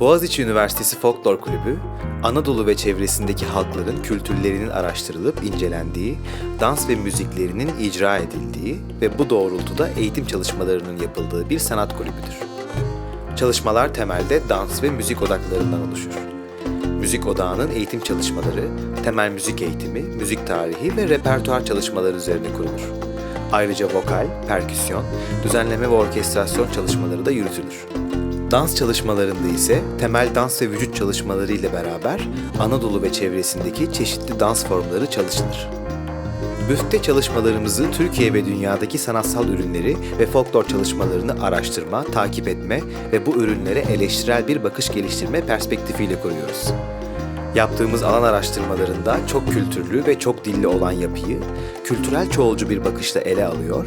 Boğaziçi Üniversitesi Folklor Kulübü, Anadolu ve çevresindeki halkların kültürlerinin araştırılıp incelendiği, dans ve müziklerinin icra edildiği ve bu doğrultuda eğitim çalışmalarının yapıldığı bir sanat kulübüdür. Çalışmalar temelde dans ve müzik odaklarından oluşur. Müzik odağının eğitim çalışmaları, temel müzik eğitimi, müzik tarihi ve repertuar çalışmaları üzerine kurulur. Ayrıca vokal, perküsyon, düzenleme ve orkestrasyon çalışmaları da yürütülür. Dans çalışmalarında ise temel dans ve vücut çalışmaları ile beraber Anadolu ve çevresindeki çeşitli dans formları çalışılır. Büfte çalışmalarımızı Türkiye ve dünyadaki sanatsal ürünleri ve folklor çalışmalarını araştırma, takip etme ve bu ürünlere eleştirel bir bakış geliştirme perspektifiyle kuruyoruz. Yaptığımız alan araştırmalarında çok kültürlü ve çok dilli olan yapıyı kültürel çoğulcu bir bakışla ele alıyor.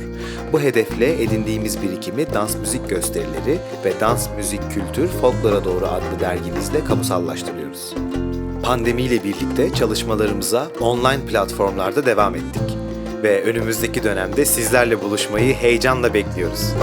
Bu hedefle edindiğimiz birikimi dans müzik gösterileri ve dans müzik kültür folklora doğru adlı dergimizle kamusallaştırıyoruz. Pandemiyle birlikte çalışmalarımıza online platformlarda devam ettik ve önümüzdeki dönemde sizlerle buluşmayı heyecanla bekliyoruz.